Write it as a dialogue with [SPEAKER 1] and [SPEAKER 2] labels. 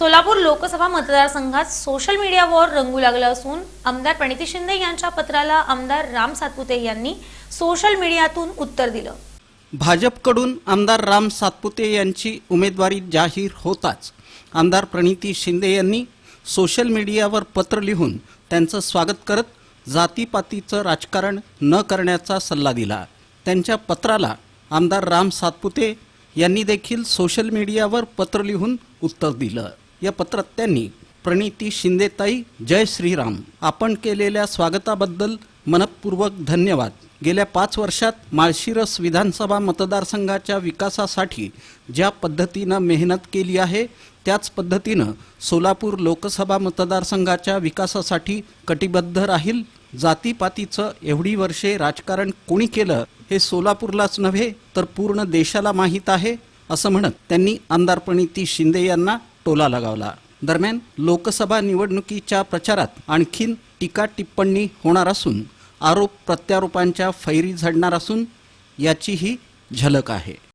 [SPEAKER 1] सोलापूर लोकसभा मतदारसंघात सोशल मीडियावर रंगू लागलं असून आमदार प्रणिती शिंदे यांच्या पत्राला आमदार राम सातपुते यांनी सोशल मीडियातून उत्तर दिलं.
[SPEAKER 2] भाजपकडून आमदार राम सातपुते यांची उमेदवारी जाहीर होताच. आमदार प्रणिती शिंदे यांनी सोशल मीडियावर पत्र लिहून त्यांचं स्वागत करत जातीपातीचं राजकारण न करण्याचा सल्ला दिला. त्यांच्या पत्राला आमदार राम सातपुते यांनी देखील सोशल मीडियावर पत्र लिहून उत्तर दिलं. या पत्रात त्यांनी प्रणिती शिंदेताई जय श्रीराम. आपण केलेल्या स्वागताबद्दल मनपूर्वक धन्यवाद. गेल्या पाच वर्षात माळशिरस विधानसभा मतदारसंघाच्या विकासासाठी ज्या पद्धतीनं मेहनत केली आहे त्याच पद्धतीनं सोलापूर लोकसभा मतदारसंघाच्या विकासासाठी कटिबद्ध राहील. जातीपातीचं एवढी वर्षे राजकारण कोणी केलं हे सोलापूरलाच नव्हे तर पूर्ण देशाला माहीत आहे असं म्हणत त्यांनी आमदार प्रणिती शिंदे यांना टोला लगावला. दरम्यान लोकसभा निवडणुकीच्या प्रचारात आणखीन टीका टिप्पणी होणार असून आरोप प्रत्यारोपांच्या फैरी झडणार असून याचीही झलक आहे.